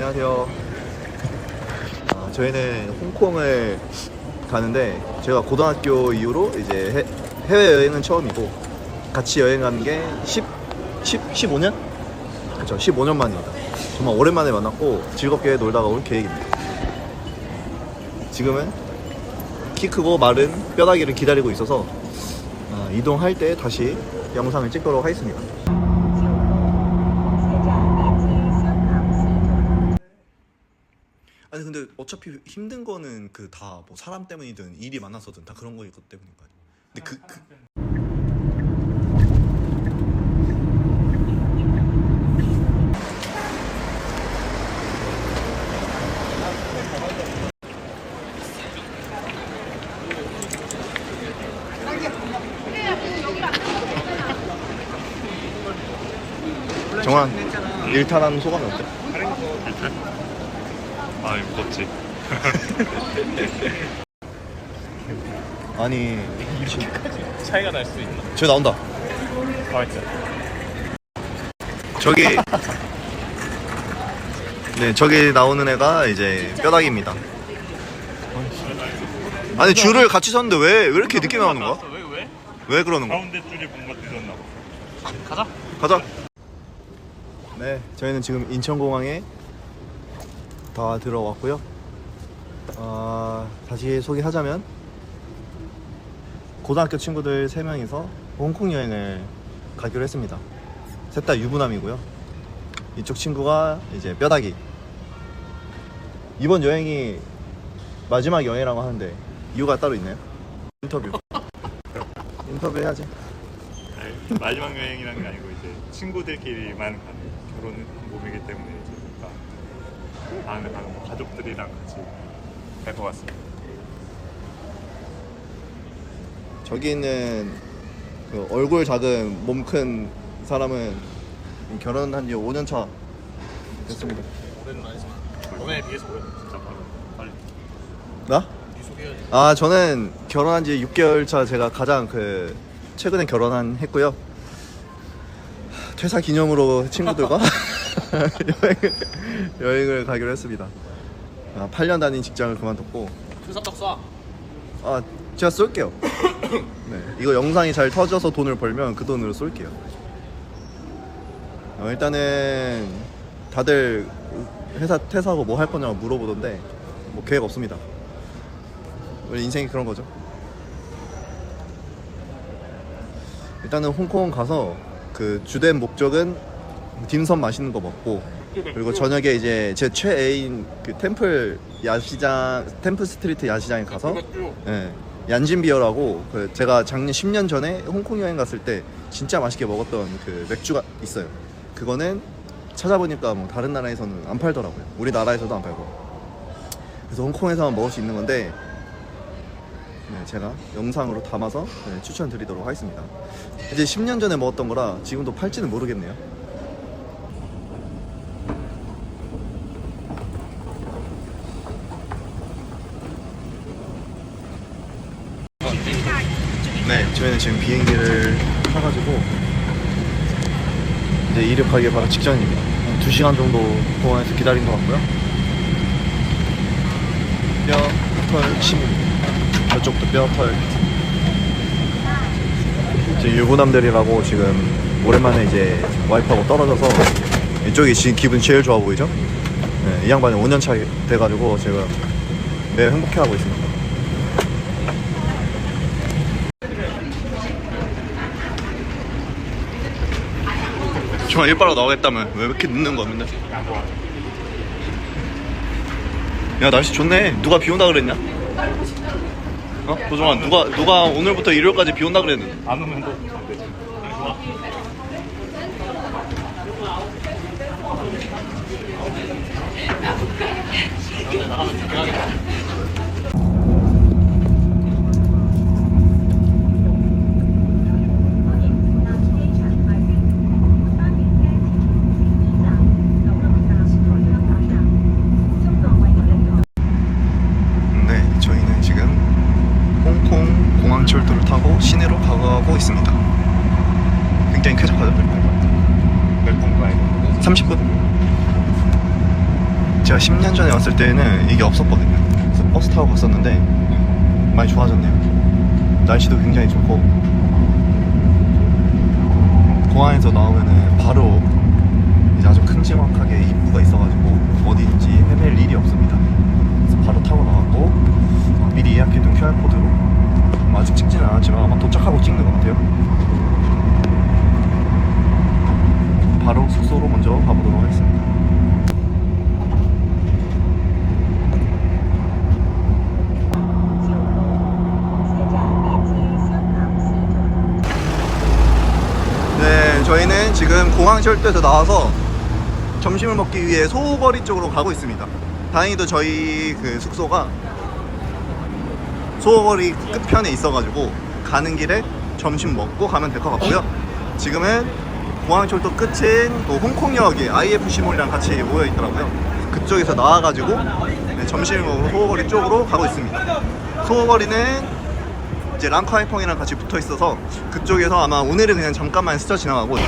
안녕하세요. 아, 저희는 홍콩을 가는데 제가 고등학교 이후로 이제 해, 외 여행은 처음이고 같이 여행하는 게 10, 10 15년? 그렇죠. 15년 만입니다. 정말 오랜만에 만났고 즐겁게 놀다가 올 계획입니다. 지금은 키 크고 마른 뼈다귀를 기다리고 있어서 아, 이동할 때 다시 영상을 찍도록 하겠습니다. 아니 근데 어차피 힘든 거는 그 다 뭐 사람 때문이든 일이 많아서든 다 그런 거기 때문인 거 아니야. 근데 그, 그 정한 일탈한 소감이 어때? 아 무겁지 아니 차이가 날 수 있나? 저 나온다. 가만있어 저기 네 저기 나오는 애가 이제 뼈다귀입니다. 아니 줄을 같이 섰는데 왜, 왜 이렇게 늦게 나오는 거야? 왜 왜? 왜 그러는 거야? 가운데 줄이 뭔가 늦었나 봐 가자 가자. 네, 저희는 지금 인천공항에 다 들어왔고요. 아, 다시 소개하자면 고등학교 친구들 3명이서 홍콩 여행을 가기로 했습니다. 셋 다 유부남이고요. 이쪽 친구가 이제 뼈다귀. 이번 여행이 마지막 여행이라고 하는데 이유가 따로 있나요? 인터뷰. 인터뷰 해야지. 아니, 마지막 여행이라는 게 아니고 이제 친구들끼리만 가는 결혼 몸이기 때문에 다음에 뭐 가족들이랑 같이 갈 것 같습니다 저기 있는 그 얼굴 작은 몸 큰 사람은 결혼한 지 5년 차 됐습니다. 아니지 너네에 비해서 진짜 바로 빨리 나? 네 소개해야지 아 저는 결혼한 지 6개월 차 제가 가장 그 최근에 결혼한 했고요. 퇴사 기념으로 친구들과 여행을, 여행을 가기로 했습니다. 아, 8년 다닌 직장을 그만뒀고 출사적 쏴아 제가 쏠게요. 네 이거 영상이 잘 터져서 돈을 벌면 그 돈으로 쏠게요. 어, 일단은 다들 회사 퇴사하고 뭐 할 거냐고 물어보던데 뭐 계획 없습니다. 우리 인생이 그런 거죠. 일단은 홍콩 가서 그 주된 목적은 딤섬 맛있는 거 먹고 그리고 저녁에 이제 제 최애인 그 템플 야시장 템플 스트리트 야시장에 가서 예, 얀진비어라고 그 제가 작년 10년 전에 홍콩 여행 갔을 때 진짜 맛있게 먹었던 그 맥주가 있어요. 그거는 찾아보니까 뭐 다른 나라에서는 안 팔더라고요. 우리나라에서도 안 팔고. 그래서 홍콩에서만 먹을 수 있는 건데 네, 제가 영상으로 담아서 네, 추천드리도록 하겠습니다. 이제 10년 전에 먹었던 거라 지금도 팔지는 모르겠네요. 네, 저희는 지금 비행기를 타가지고 이제 이륙하기 바로 직전입니다. 한 2시간 정도 공항에서 기다린 것 같고요. 뼈털 침 이쪽도 뼈털 지금 유부남들이라고 지금 오랜만에 이제 와이프하고 떨어져서 이쪽이 지금 기분 제일 좋아 보이죠? 네, 이 양반이 5년 차 돼가지고 지금 매우 행복해하고 있습니다. 정말 일바로 나오겠다면 왜 이렇게 늦는 거야 맨날? 야 날씨 좋네. 누가 비 온다 그랬냐? 어? 도정아 누가 누가 오늘부터 일요일까지 비 온다 그랬는데? 안 오면 또안 되지. 네 저희는 지금 홍콩 공항철도를 타고 시내로 가고 있습니다 굉장히 쾌적하죠 몇 분가에 30분 제가 10년 전에 왔을 때는 이게 없었거든요. 그래서 버스 타고 갔었는데 많이 좋아졌네요. 날씨도 굉장히 좋고 공항에서 나오면은 바로 이제 아주 큼지막하게 입구가 있어가지고 어디인지 헤맬 일이 없습니다. 그래서 바로 타고 나왔고 어, 미리 예약해둔 QR 코드로 음, 아직 찍지는 않았지만 아마 도착하고 찍는 것 같아요. 바로 숙소로 먼저 가보도록 하겠습니다. 네, 저희는 지금 공항 철도에서 나와서 점심을 먹기 위해 소거리 쪽으로 가고 있습니다. 다행히도 저희 그 숙소가 소거리 끝편에 있어가지고 가는 길에 점심 먹고 가면 될 것 같고요. 지금은 공항 철도 끝인 그 홍콩역에 IFC몰이랑 같이 모여 있더라고요. 그쪽에서 나와가지고 네, 점심을 먹으러 소거리 쪽으로 가고 있습니다. 소거리는 이제 랑카이펑이랑 같이 붙어 있어서 그쪽에서 아마 오늘은 그냥 잠깐만 스쳐 지나가고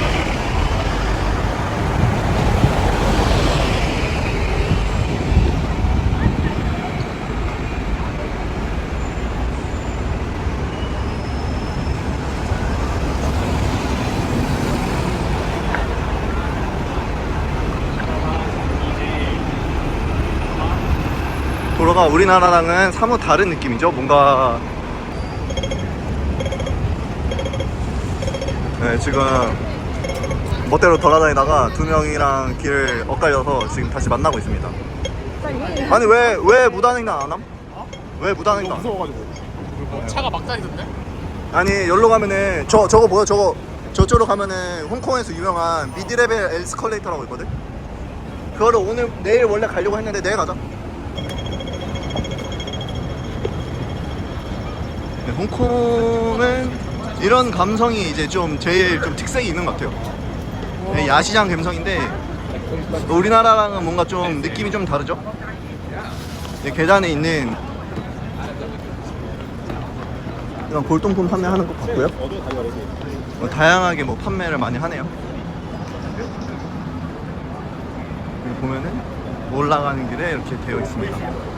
도로가 우리나라랑은 사뭇 다른 느낌이죠. 뭔가 네, 지금 멋대로 돌아다니다가 두 명이랑 길 엇갈려서 지금 다시 만나고 있습니다. 아니 왜 왜 무단횡단 안 함? 왜 무단횡단? 안 함? 무서워가지고 차가 막 다니던데? 아니 여기로 가면은 저 저거 뭐야 저거 저쪽으로 가면은 홍콩에서 유명한 미드레벨 에스컬레이터라고 있거든. 그거를 오늘 내일 원래 가려고 했는데 내일 가자. 홍콩은 이런 감성이 이제 좀 제일 좀 특색이 있는 것 같아요. 네, 야시장 감성인데 우리나라랑은 뭔가 좀 느낌이 좀 다르죠. 네, 계단에 있는 이런 골동품 판매하는 것 같고요. 뭐 다양하게 뭐 판매를 많이 하네요. 여기 보면은 올라가는 길에 이렇게 되어 있습니다.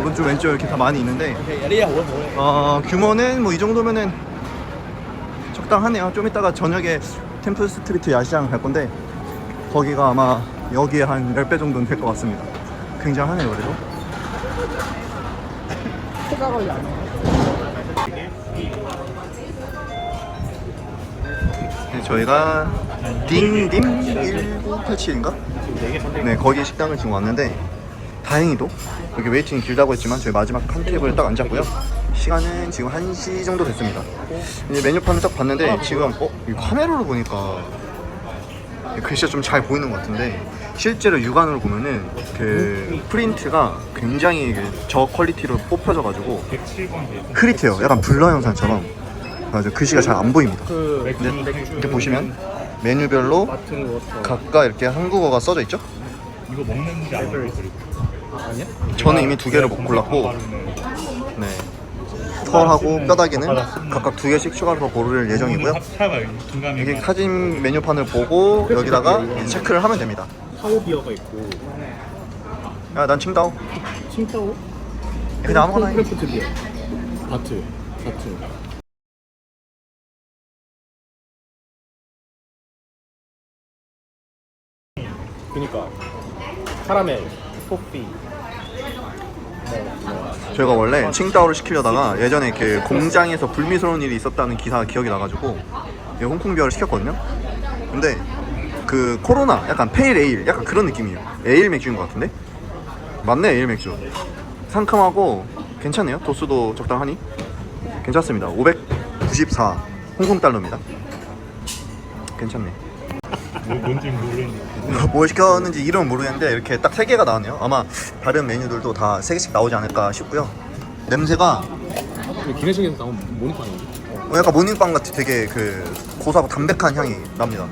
오른쪽 왼쪽 이렇게 다 많이 있는데 어, 규모는 뭐 이 정도면은 적당하네요. 좀 이따가 저녁에 템플 스트리트 야시장 갈 건데 거기가 아마 여기에 한 10배 정도는 될 것 같습니다. 굉장하네요, 그래도. 네, 저희가 딩딤 1987인가? 네, 거기 식당을 지금 왔는데 다행히도 여기 웨이팅이 길다고 했지만 저희 마지막 한 테이블 딱 앉았고요. 시간은 지금 1시 정도 됐습니다. 이제 메뉴판을 딱 봤는데 지금 어? 이 카메라로 보니까 글씨가 좀 잘 보이는 것 같은데 실제로 육안으로 보면은 그 프린트가 굉장히 그 저퀄리티로 뽑혀져가지고 107번 흐릿해요. 약간 블러 영상처럼. 맞아 글씨가 잘 안 보입니다. 그 근데 이렇게 보시면 메뉴별로 각각 이렇게 한국어가 써져 있죠? 이거 먹는지 안 먹는지 아니야? 저는 이미 두 개를 못 골랐고 네. 털하고 뼈다귀는 각각 두 개씩 추가로 고를 예정이고요. 이게 사진 메뉴판을 보고 여기다가 체크를 하면 됩니다. 타오비어가 있고 야, 난 칭다오. 칭따오? 그냥 아무거나 해. 크래프트 비어 바트 바트 그니까 카라멜 커피 저희가 원래 칭다오를 시키려다가 예전에 그 공장에서 불미스러운 일이 있었다는 기사가 기억이 나가지고 이 홍콩 비어를 시켰거든요. 근데 그 코로나 약간 페일 에일 약간 그런 느낌이에요. 에일 맥주인 것 같은데? 맞네 에일 맥주. 상큼하고 괜찮네요. 도수도 적당하니 괜찮습니다. 594 홍콩 달러입니다. 괜찮네. 뭐, 뭔지 모르겠는데 뭘 시켰는지 이름은 모르겠는데 이렇게 딱 세 개가 나왔네요. 아마 다른 메뉴들도 다 세 개씩 나오지 않을까 싶고요. 냄새가 기내식에서 나온 아니야? 어, 약간 모닝빵 같이 되게 그 고소하고 담백한 향이 납니다.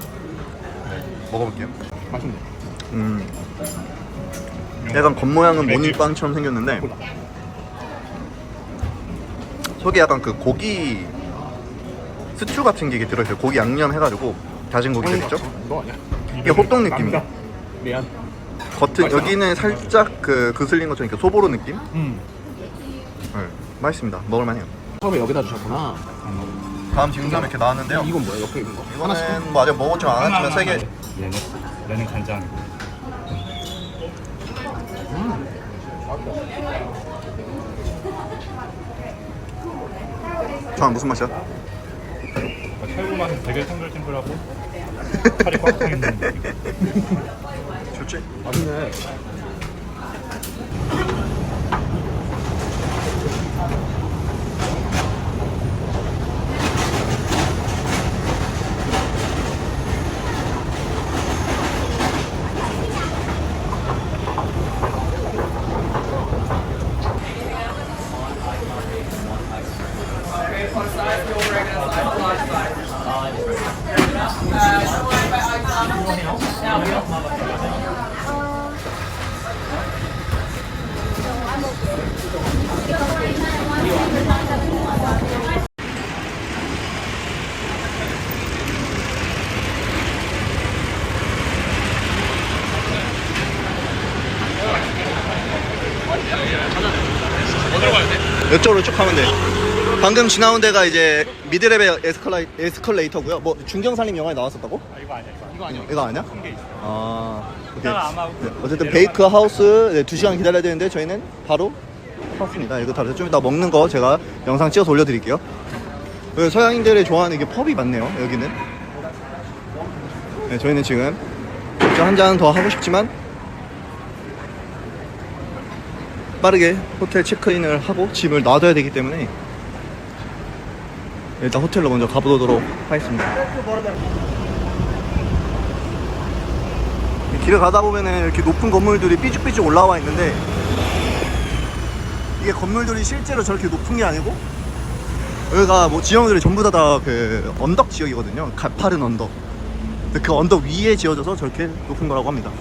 먹어볼게요. 맛있네 음, 약간 겉모양은 모닝빵처럼 생겼는데 속에 약간 그 고기 스튜 같은 게 들어있어요. 고기 양념 해가지고 다진 고기 들있죠 너 아니야? 이게 호떡 느낌이에요. 미안 겉은 여기는 살짝 그 그슬린 것처럼 이렇게 소보로 느낌? 음. 네, 맛있습니다. 먹을만해요. 처음에 여기다 주셨구나. 다음 dimsum 이렇게 나왔는데요. 이건 뭐야? 옆에 있는 거? 이거는 뭐 아직 먹었지만 안 했지만 세 개. 얘는 얘는 간장. 저 무슨 맛이야? 맛은 되게 탱글탱글하고 살이 꽉 차 있는 느낌. 좋지? 맛있네. 이쪽으로 쭉 가면 돼. 방금 지나온 데가 이제 미드레벨 에스컬라이, 에스컬레이터고요. 뭐 중경살림 영화에 나왔었다고? 아, 이거 아니야 이거. 이거 이거 아니야? 큰게 있어. 아, 오케이. 아마 네, 어쨌든 베이크 하우스 네, 2시간 기다려야 되는데 저희는 바로 탔습니다. 이거 다좀 이따 먹는 거 제가 영상 찍어서 올려드릴게요. 그 서양인들이 좋아하는 이게 펍이 많네요. 여기는. 네, 저희는 지금 한잔 더 하고 싶지만 빠르게 호텔 체크인을 하고 짐을 놔둬야 되기 때문에 일단 호텔로 먼저 가보도록 하겠습니다. 길을 가다 보면은 이렇게 높은 건물들이 삐죽삐죽 올라와 있는데 이게 건물들이 실제로 저렇게 높은 게 아니고 여기가 뭐 지형들이 전부 다그 언덕 지역이거든요. 가파른 언덕. 그 언덕 위에 지어져서 저렇게 높은 거라고 합니다.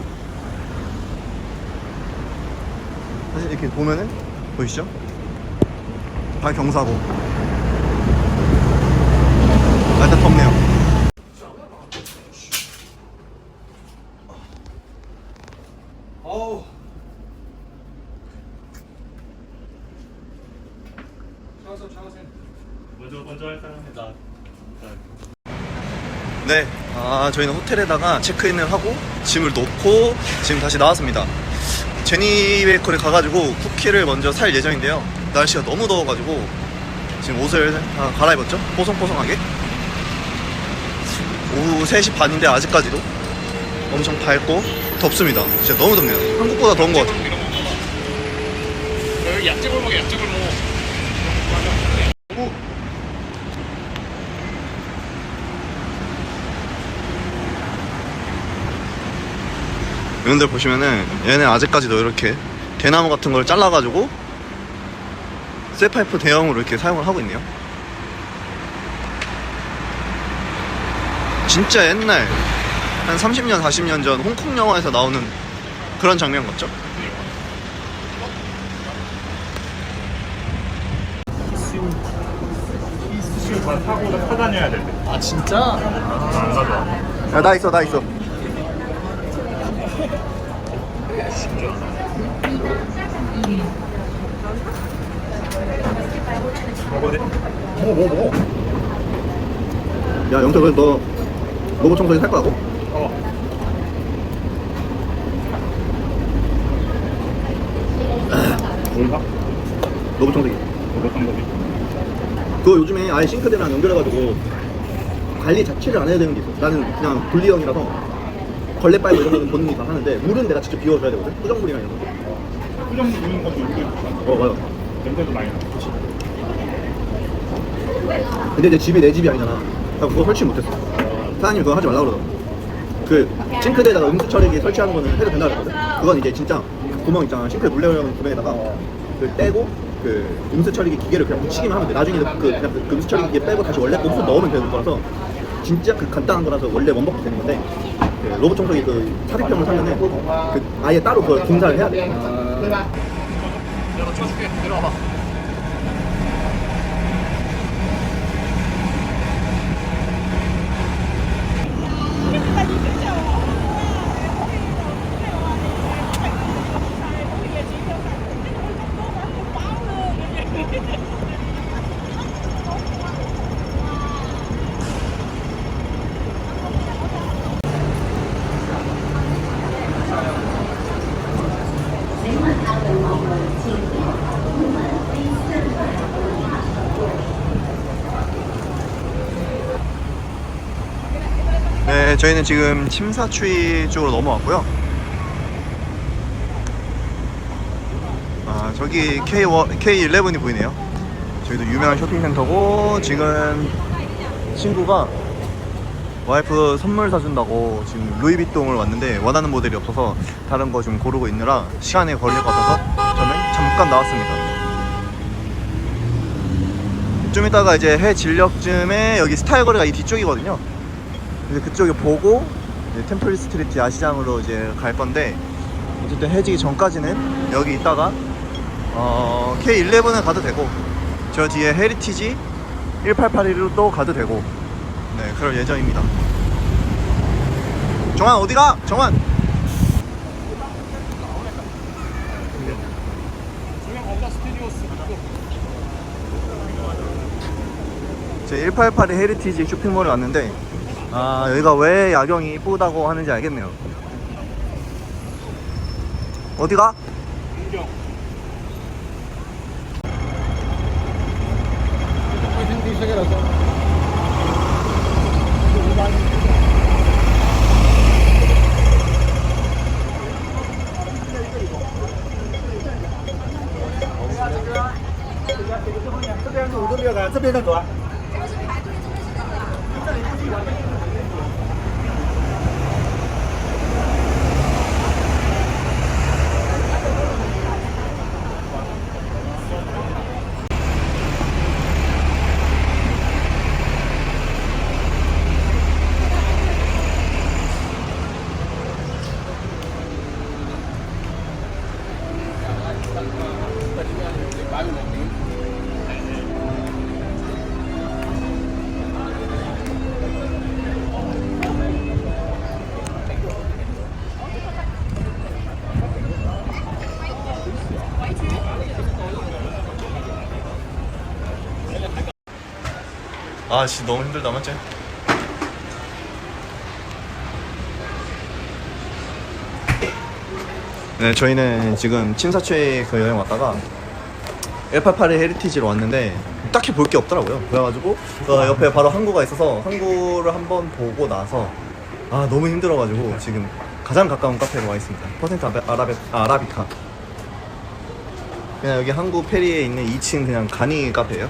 사실 이렇게 보면은 보이시죠? 다 경사고. 일단 덥네요. 어우. 먼저 먼저 할 사람이 나. 네, 아 저희는 호텔에다가 체크인을 하고 짐을 놓고 지금 다시 나왔습니다. 제니베이커를 가가지고 쿠키를 먼저 살 예정인데요. 날씨가 너무 더워가지고 지금 옷을 다 갈아입었죠? 뽀송뽀송하게. 오후 3시 반인데 아직까지도 엄청 밝고 덥습니다. 진짜 너무 덥네요. 한국보다 더운 것 같아요. 약재 골목에 약재 골목. 이런데 보시면은 얘네 아직까지도 이렇게 대나무 같은 걸 잘라가지고 쇠파이프 대형으로 이렇게 사용을 하고 있네요. 진짜 옛날 한 30년, 40년 전 홍콩 영화에서 나오는 그런 장면 같죠? 타고 타 다녀야 될 때. 아 진짜? 안. 야, 나 있어, 나 있어. 먹어야 돼? 먹어 먹어 먹어. 야, 영철, 그래서 너 로봇 청소기 살 거라고? 어. 뭘 사? 로봇 청소기. 어떤 거지? 그거 요즘에 아예 싱크대랑 연결해가지고 관리 자체를 안 해야 되는 게 있어. 나는 그냥 분리형이라서 걸레 빨고 이런 거는 본인이 다 하는데 물은 내가 직접 비워줘야 되거든. 수정물이나 이런 거. 수정 누는 것도 여기도 있고. 어, 맞아. 냄새도 많이 나. 근데 이제 집이 내 집이 아니잖아. 나 그거 설치 못했어. 사장님이 그거 하지 말라고 그러더라고. 그 싱크대에다가 음수 처리기 설치하는 거는 해도 된다 그랬거든. 그건 이제 진짜 구멍 있잖아. 싱크대 물려는 구멍에다가 그 떼고 그 음수 처리기 기계를 그냥 붙이기만 하면 돼. 나중에 그 그냥 그 음수 처리기 기계 빼고 다시 원래 음수 넣으면 되는 거라서 진짜 그 간단한 거라서 원래 원박도 되는 건데 그 로봇 청소기 그 삽입형을 사면은 그 아예 따로 그걸 공사를 해야 돼. 내가 쳐줄게. 내려와봐. 네, 저희는 지금 침사추이 쪽으로 넘어왔고요. 아, 저기 K K11이 보이네요. 저희도 유명한 쇼핑센터고 지금 친구가 와이프 선물 사준다고 지금 루이비통을 왔는데 원하는 모델이 없어서 다른 거 좀 고르고 있느라 시간이 걸릴 것 같아서 저는 잠깐 나왔습니다. 좀 이따가 이제 해 진력쯤에 여기 스타일 거리가 이 뒤쪽이거든요. 그래서 그쪽에 보고 이제 템플 스트리트 야시장으로 이제 갈 건데 어쨌든 해지기 전까지는 여기 있다가 어, K11을 가도 되고 저 뒤에 헤리티지 1881로 또 가도 되고 네 그럴 예정입니다. 정한 어디가? 있고. 제1882 헤리티지 쇼핑몰에 왔는데 아 여기가 왜 야경이 이쁘다고 하는지 알겠네요. 어디가? 생기 시작이라서. 아 씨 너무 힘들다 맞지? 네 저희는 지금 침사추에 그 여행 왔다가 188의 헤리티지로 왔는데 딱히 볼 게 없더라고요. 그래가지고 그 옆에 바로 항구가 있어서 항구를 한번 보고 나서 아 너무 힘들어가지고 지금 가장 가까운 카페로 와 있습니다. 퍼센트 아라베, 아, 아라비카. 그냥 여기 항구 페리에 있는 2층 그냥 가니 카페예요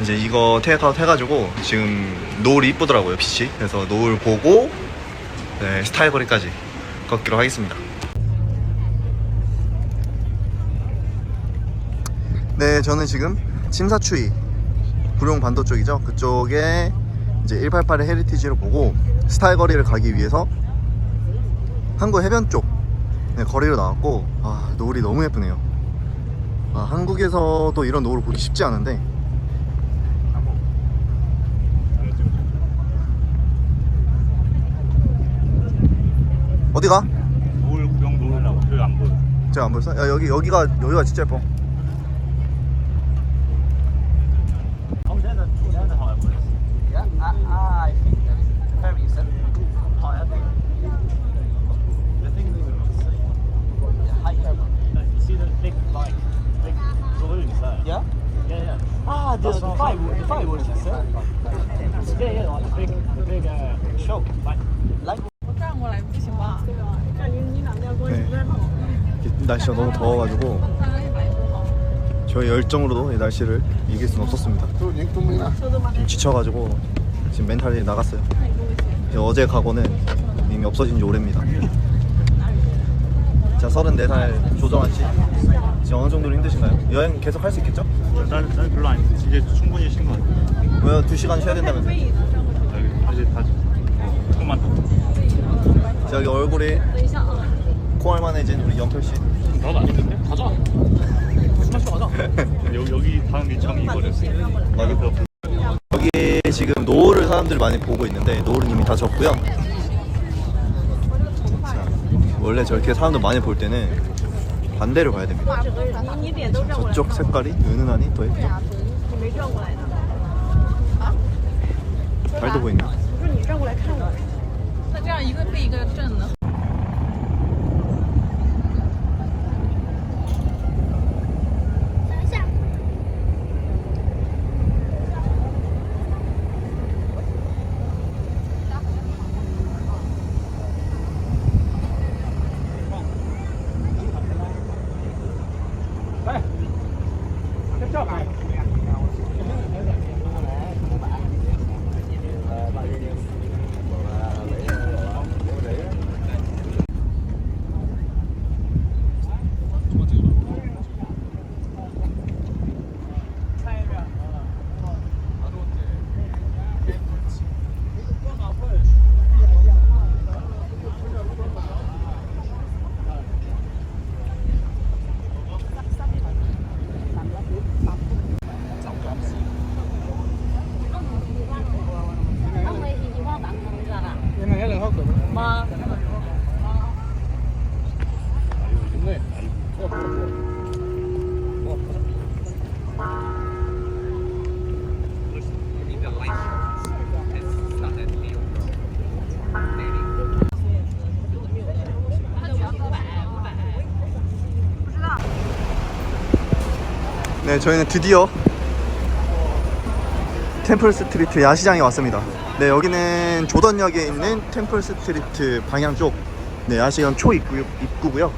이제 이거 테이크아웃 해가지고 지금 노을이 이쁘더라고요 빛이. 그래서 노을 보고 네, 스타일 거리까지 걷기로 하겠습니다. 네 저는 지금 침사추이 구룡 반도 쪽이죠? 그쪽에 이제 188의 헤리티지를 보고 스타일 거리를 가기 위해서 한국 해변 쪽 네, 거리로 나왔고 아 노을이 너무 예쁘네요. 아, 한국에서도 이런 노을을 보기 쉽지 않은데 어디가? 노을 구경 노을하고 그안 보여. 제가 안 보였어? 야 여기 여기가 여기가 진짜 예뻐. The the the there? Yeah? Yeah. Ah, like big big uh show. Like Like 날씨가 너무 더워가지고 저희 열정으로도 이 날씨를 이길 수는 없었습니다. 좀 지쳐가지고 지금 멘탈이 나갔어요. 어제 각오는 이미 없어진 지 오래입니다. 자, 34살 조정환 씨. 지금 어느 정도로 힘드신가요? 여행 계속 할 수 있겠죠? 난, 난 별로 안 힘들어. 이제 충분히 쉰것 같아. 왜요? 2시간 쉬어야 된다면서요? 여기 이제 다 어, 조금만 더. 자, 여기 얼굴이 等一下啊， 콩알만해진 우리 연표 씨. 나도 안 힘든데? 가자. 술 마시러 가자. 여기, 여기 다음 일정이 이거였어. 맞아. 여기 지금 노을을 사람들이 많이 보고 있는데 노을은 이미 다 졌고요. 자, 원래 저렇게 사람들 많이 볼 때는 반대로 가야 됩니다. 整个人你你脸都转过来， 저쪽 색깔이 은은하니 더 예쁘죠? 你没转过来的， 발도 보이네. 不是你转过来看我。那这样一个背一个正的。 Stop. 네, 저희는 드디어 템플 스트리트 야시장에 왔습니다. 네, 여기는 조던역에 있는 템플 스트리트 방향 쪽 네, 야시장 초 입구, 입구고요.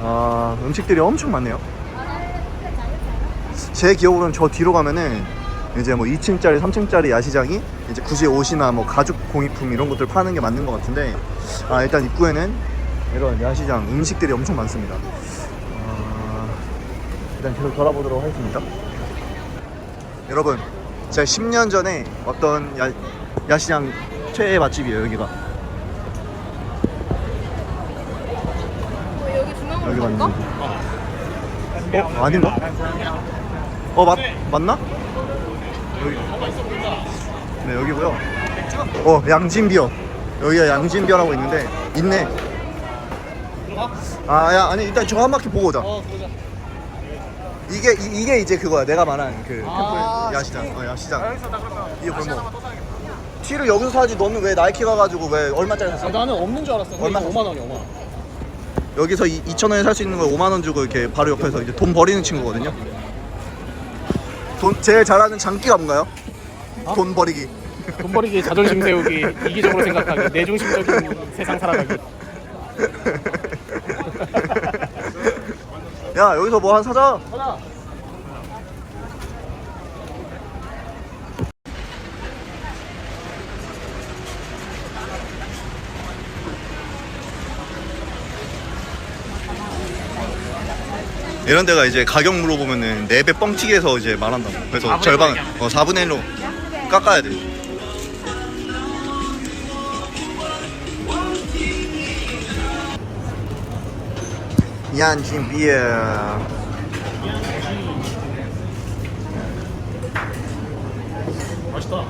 아, 음식들이 엄청 많네요. 제 기억으로는 저 뒤로 가면은 이제 뭐 2층짜리, 3층짜리 야시장이 이제 굳이 옷이나 뭐 가죽 공예품 이런 것들 파는 게 맞는 것 같은데 아, 일단 입구에는 이런 야시장 음식들이 엄청 많습니다. 아, 일단 계속 돌아보도록 하겠습니다. 여러분, 제가 10년 전에 왔던 야, 야시장 최애 맛집이에요, 여기가. 여기 중앙으로 여기 갈까? 맞는지. 어? 아닌가? 어, 맞, 맞나? 여기. 네, 여기고요. 어, 양진비어. 여기가 양진비어라고 있는데, 있네. 아, 야, 아니, 일단 저 한 바퀴 보고 오자. 어 그러자 이게, 이, 이게 이제 그거야. 내가 말한 그 템플 아, 야시장. 어, 야시장. 여기서 나 그러면 이게 다시 또 사야겠다 티를 여기서 사지. 너는 왜 나이키 가가지고 왜 얼마짜리 샀어? 아, 나는 없는 줄 알았어 얼마 이거 5만 원이야 5만 원 여기서 2,000원에 살 수 있는 걸 5만 원 주고 이렇게 바로 옆에서 이제 돈 버리는 친구거든요. 돈 제일 잘하는 장기가 뭔가요? 돈 버리기. 돈 버리기 자존심 세우기 이기적으로 생각하기 내중심적인 세상 살아가기 야 여기서 뭐 한 사자. 가자 이런 데가 이제 가격 물어보면은 4배 뻥튀기 해서 이제 말한다고. 그래서 4분의 절반 어 4분의 1로 깎아야 돼. 얀진 비어. 맛있다